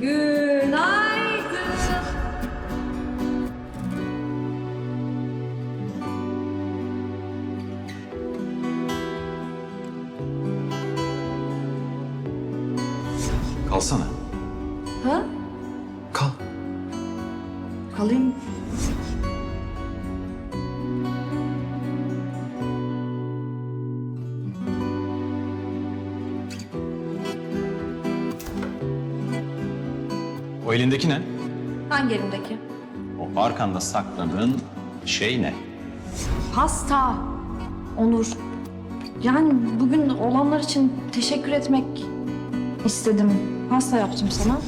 Günaydın. Kalsana. Ha? O elindeki ne? Hangi elimdeki? O arkanda sakladığın şey ne? Pasta. Onur. Yani bugün olanlar için teşekkür etmek istedim. Pasta yaptım sana.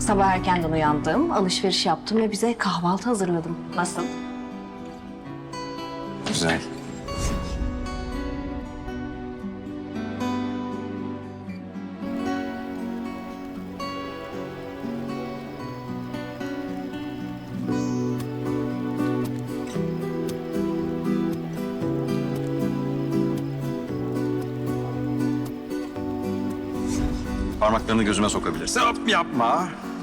Sabah erkenden uyandım, alışveriş yaptım ve bize kahvaltı hazırladım. Nasıl? Güzel. Parmaklarını gözüme sokabilirsin. Hop yapma.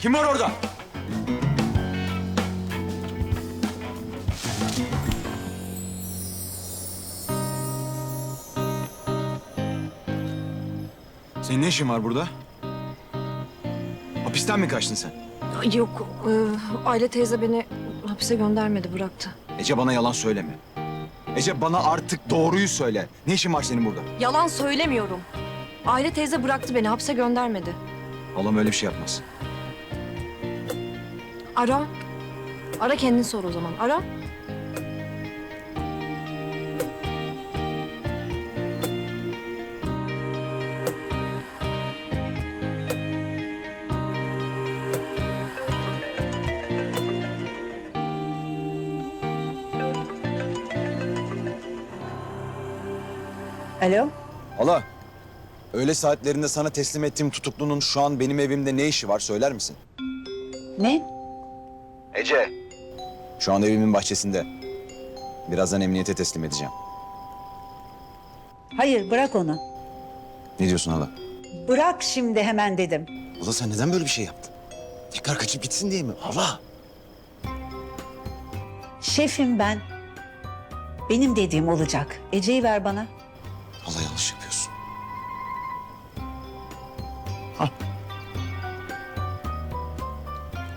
Kim var orada? Senin ne işin var burada? Hapisten mi kaçtın sen? Yok, e, Aile teyze beni hapise göndermedi, bıraktı. Ece bana yalan söyleme. Ece bana artık doğruyu söyle. Ne işin var senin burada? Yalan söylemiyorum. Aile teyze bıraktı beni, hapse göndermedi. Halam öyle bir şey yapmaz. Ara. Ara kendin sor o zaman. Ara. Alo? Hala, öğle saatlerinde sana teslim ettiğim tutuklunun şu an benim evimde ne işi var söyler misin? Ne? Ece. Şu an evimin bahçesinde. Birazdan emniyete teslim edeceğim. Hayır bırak onu. Ne diyorsun hala? Bırak şimdi hemen dedim. Hala sen neden böyle bir şey yaptın? Tekrar kaçıp gitsin diye mi? Hala. Şefim ben. Benim dediğim olacak. Ece'yi ver bana. Hala yanlış yapıyorsun.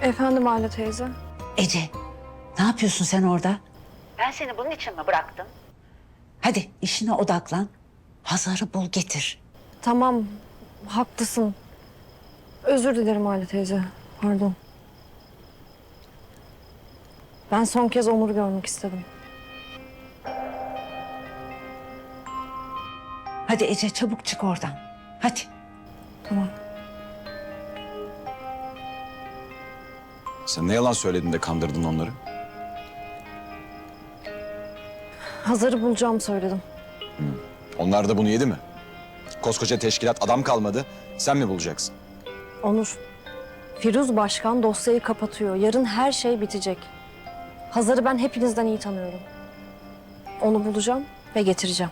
Efendim Aile teyze. Ece, ne yapıyorsun sen orada? Ben seni bunun için mi bıraktım? Hadi işine odaklan. Hazar'ı bul getir. Tamam, haklısın. Özür dilerim Aile teyze. Pardon. Ben son kez Onur'u görmek istedim. Hadi Ece çabuk çık oradan. Hadi. Tamam. Sen ne yalan söyledin de kandırdın onları? Hazar'ı bulacağım söyledim. Onlar da bunu yedi mi? Koskoca teşkilat adam kalmadı. Sen mi bulacaksın? Onur, Firuz Başkan dosyayı kapatıyor. Yarın her şey bitecek. Hazar'ı ben hepinizden iyi tanıyorum. Onu bulacağım ve getireceğim.